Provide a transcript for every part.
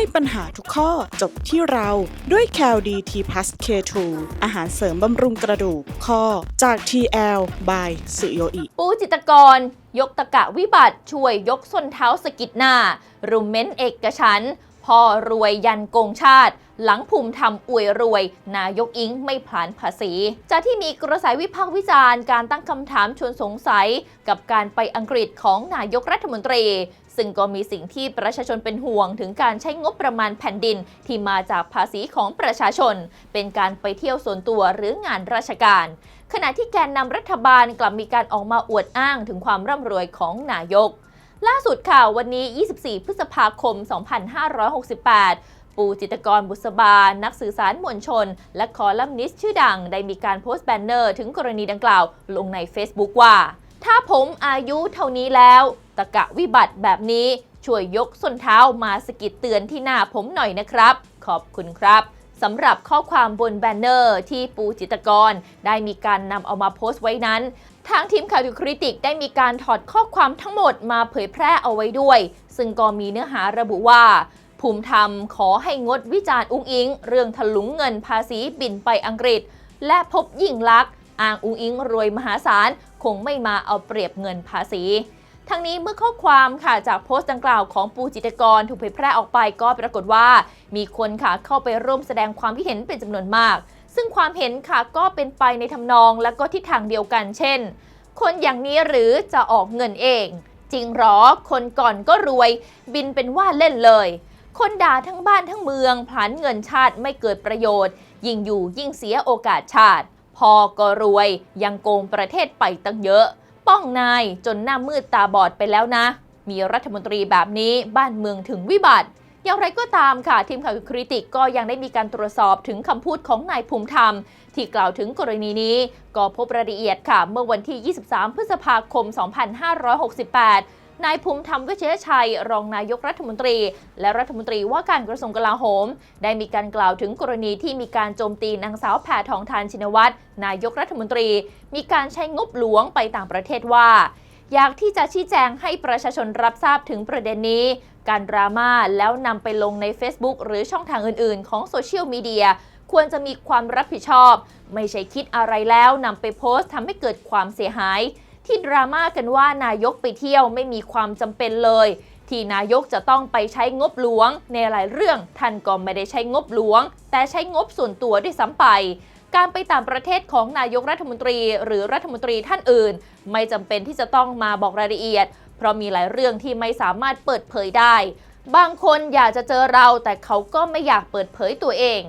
ให้ปัญหาทุกข้อจบที่เราด้วย c a l d t p l u s K2 อาหารเสริมบำรุงกระดูกข้อจาก TL by สุโยอิปูจิตกร ยกตะกะวิบัติช่วยยกส้นเท้าสะกิดหน้า รุมเม้นเอกฉัน พ่อรวยยันโกงชาติ หลังภูมิธรรมอวยรวย นายกอิงไม่ผลานภาษี จากที่มีกระแสวิพากษ์วิจารณ์การตั้งคำถามชวนสงสัย กับการไปอังกฤษของนายกรัฐมนตรี ซึ่งก็มีสิ่งที่ประชาชนเป็นห่วงถึงการใช้งบประมาณแผ่นดินที่มาจากภาษีของประชาชน เป็นการไปเที่ยวส่วนตัวหรืองานราชการ ขณะที่แกนนำรัฐบาลกลับมีการออกมาอวดอ้างถึงความร่ำรวยของนายก ล่าสุดค่ะวันนี้ 24 พฤษภาคม 2568ปูจิตกรบุษบา นักสื่อสารมวลชน และคอลัมนิสต์ชื่อดัง ได้มีการโพสต์แบนเนอร์ถึงกรณีดังกล่าว ลงใน Facebook ว่า ถ้าผมอายุเท่านี้แล้ว ตะกะวิบัติแบบนี้ ช่วยยกส้นเท้ามาสกิดเตือนที่หน้าผมหน่อยนะครับ ขอบคุณครับสำหรับข้อความบนแบนเนอร์ที่ปูจิตกร ได้มีการนำเอามาโพสต์ไว้นั้น ทางทีมข่าวดูคริติกได้มีการถอดข้อความทั้งหมดมาเผยแพร่เอาไว้ด้วย ซึ่งก็มีเนื้อหาระบุว่า ภูมิธรรมขอให้งดวิจารณ์อุ้งอิง เรื่องถลุงเงินภาษีบินไปอังกฤษ และพบยิ่งลักษณ์อ้างอุ้งอิงรวยมหาศาล คงไม่มาเอาเปรียบเงินภาษีทั้งนี้เมื่อข้อความค่ะจากโพสต์ดังกล่าวของปูจิตกรถูกเผยแพร่ออกไปก็ปรากฏว่า มีคนค่ะเข้าไปร่วมแสดงความคิดเห็นเป็นจำนวนมาก ซึ่งความเห็นค่ะก็เป็นไปในทำนองและก็ทิศทางเดียวกัน เช่น คนอย่างนี้หรือจะออกเงินเอง จริงหรอ คนก่อนก็รวย บินเป็นว่าเล่นเลย คนด่าทั้งบ้านทั้งเมืองผลานเงินชาติไม่เกิดประโยชน์ ยิ่งอยู่ยิ่งเสียโอกาสชาติ พอก็รวยยังโกงประเทศไปตั้งเยอะ ป้องนายจนหน้ามืดตาบอดไปแล้วนะ มีรัฐมนตรีแบบนี้บ้านเมืองถึงวิบัติ อย่างไรก็ตามค่ะ ทีมข่าวคริติกก็ยังได้มีการตรวจสอบถึงคำพูดของนายภูมิธรรม ที่กล่าวถึงกรณีนี้ ก็พบรายละเอียดค่ะ เมื่อวันที่ 23 พฤษภาคม 2568 นายภูมิธรรมเชยชัย รองนายกรัฐมนตรี และรัฐมนตรีว่าการกระทรวงกลาโหม ได้มีการกล่าวถึงกรณีที่มีการโจมตีนางสาวแพทองทานชินวัตรนายกรัฐมนตรี มีการใช้งบหลวงไปต่างประเทศว่า อยากที่จะชี้แจงให้ประชาชนรับทราบถึงประเด็นนี้ การดราม่าแล้วนำไปลงใน Facebook หรือช่องทางอื่น ๆ ของโซเชียลมีเดียควรจะมีความรับผิดชอบ ไม่ใช่คิดอะไรแล้วนำไปโพสต์ทำให้เกิดความเสียหาย ที่ดราม่ากันว่านายกไปเที่ยวไม่มีความจำเป็นเลย ที่นายกจะต้องไปใช้งบหลวง ในหลายเรื่องท่านก็ไม่ได้ใช้งบหลวง แต่ใช้งบส่วนตัวด้วยซ้ำไป การไปต่างประเทศของนายกรัฐมนตรี หรือรัฐมนตรีท่านอื่น ไม่จำเป็นที่จะต้องมาบอกรายละเอียด เพราะมีหลายเรื่องที่ไม่สามารถเปิดเผยได้ บางคนอยากจะเจอเราแต่เขาก็ไม่อยากเปิดเผยตัวเอง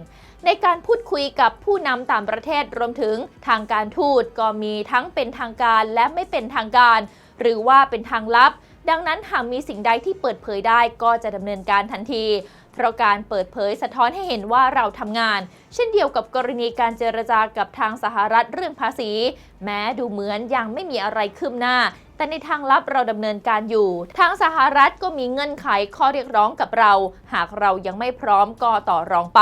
ในการพูดคุยกับผู้นำต่างประเทศรวมถึงทางการทูตก็มีทั้งเป็นทางการและไม่เป็นทางการ หรือว่าเป็นทางลับ ดังนั้นหากมีสิ่งใดที่เปิดเผยได้ก็จะดำเนินการทันที เพราะการเปิดเผยสะท้อนให้เห็นว่าเราทำงาน เช่นเดียวกับกรณีการเจรจากับทางสหรัฐเรื่องภาษี แม้ดูเหมือนยังไม่มีอะไรคืบหน้าแต่ในทางลับเราดำเนินการอยู่ ทางสหรัฐก็มีเงื่อนไขข้อเรียกร้องกับเรา หากเรายังไม่พร้อมก็ต่อรองไป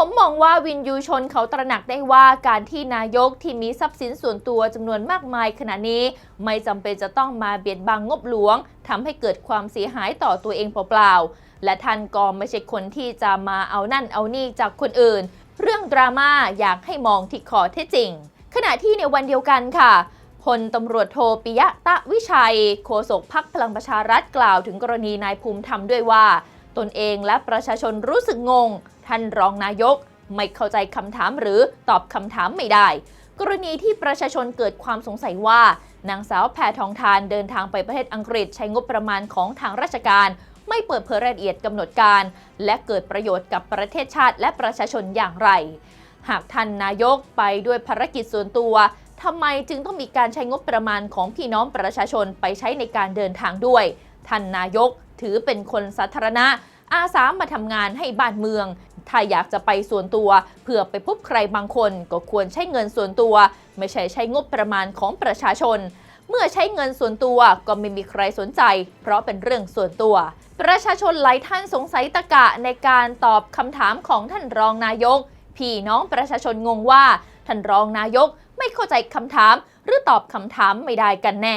ผมมองว่าวินยูชนเขาตระหนักได้ว่าการที่นายกที่มีทรัพย์สินส่วนตัวจำนวนมากมายขณะนี้ ไม่จำเป็นจะต้องมาเบียดบังงบหลวงทำให้เกิดความเสียหายต่อตัวเองเปล่าๆและท่านก็ไม่ใช่คนที่จะมาเอานั่นเอานี่จากคนอื่น เรื่องดราม่าอยากให้มองที่ข้อเท็จจริง ขณะที่ในวันเดียวกันค่ะพลตำรวจโทปิยะตะวิชัย โฆษกพักพลังประชารัฐกล่าวถึงกรณีนายภูมิธรรมด้วยว่า ตนเองและประชาชนรู้สึกงง ท่านรองนายก ไม่เข้าใจคำถามหรือตอบคำถามไม่ได้ กรณีที่ประชาชนเกิดความสงสัยว่านางสาวแพทองทานเดินทางไปประเทศอังกฤษใช้งบประมาณของทางราชการ ไม่เปิดเผยรายละเอียดกำหนดการ และเกิดประโยชน์กับประเทศชาติและประชาชนอย่างไร หากท่านนายกไปด้วยภารกิจส่วนตัวทำไมจึงต้องมีการใช้งบประมาณของพี่น้องประชาชนไปใช้ในการเดินทางด้วย ท่านนายก ถือเป็นคนสาธารณะ อาสามาทำงานให้บ้านเมือง ถ้าอยากจะไปส่วนตัวเพื่อไปพบใครบางคนก็ควรใช้เงินส่วนตัว ไม่ใช่ใช้งบประมาณของประชาชนเมื่อใช้เงินส่วนตัวก็ไม่มีใครสนใจ เพราะเป็นเรื่องส่วนตัว ประชาชนหลายท่านสงสัยตะกะในการตอบคำถามของท่านรองนายก พี่น้องประชาชนงงว่า ท่านรองนายกไม่เข้าใจคำถาม หรือตอบคำถามไม่ได้กันแน่